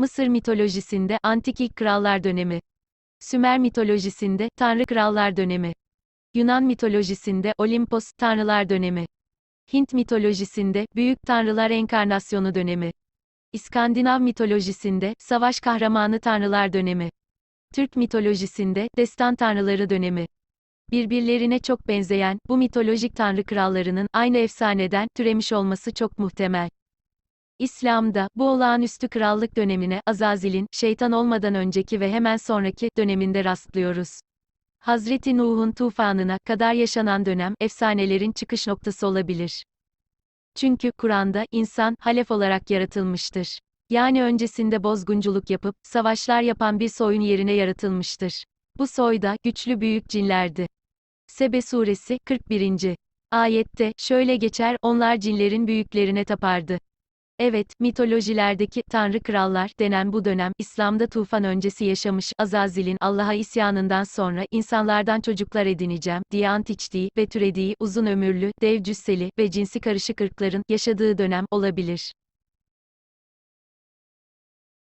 Mısır mitolojisinde antik ilk krallar dönemi. Sümer mitolojisinde tanrı krallar dönemi. Yunan mitolojisinde Olimpos tanrılar dönemi. Hint mitolojisinde büyük tanrılar enkarnasyonu dönemi. İskandinav mitolojisinde savaş kahramanı tanrılar dönemi. Türk mitolojisinde destan tanrıları dönemi. Birbirlerine çok benzeyen bu mitolojik tanrı krallarının aynı efsaneden türemiş olması çok muhtemel. İslam'da bu olağanüstü krallık dönemine Azazil'in şeytan olmadan önceki ve hemen sonraki döneminde rastlıyoruz. Hazreti Nuh'un tufanına kadar yaşanan dönem efsanelerin çıkış noktası olabilir. Çünkü Kur'an'da insan halef olarak yaratılmıştır. Yani öncesinde bozgunculuk yapıp savaşlar yapan bir soyun yerine yaratılmıştır. Bu soy da güçlü büyük cinlerdi. Sebe suresi 41. ayette şöyle geçer: Onlar cinlerin büyüklerine tapardı. Evet, mitolojilerdeki tanrı krallar denen bu dönem İslam'da tufan öncesi yaşamış Azazil'in Allah'a isyanından sonra insanlardan çocuklar edineceğim diye ant içtiği ve türediği uzun ömürlü, dev cüsseli ve cinsi karışık ırkların yaşadığı dönem olabilir.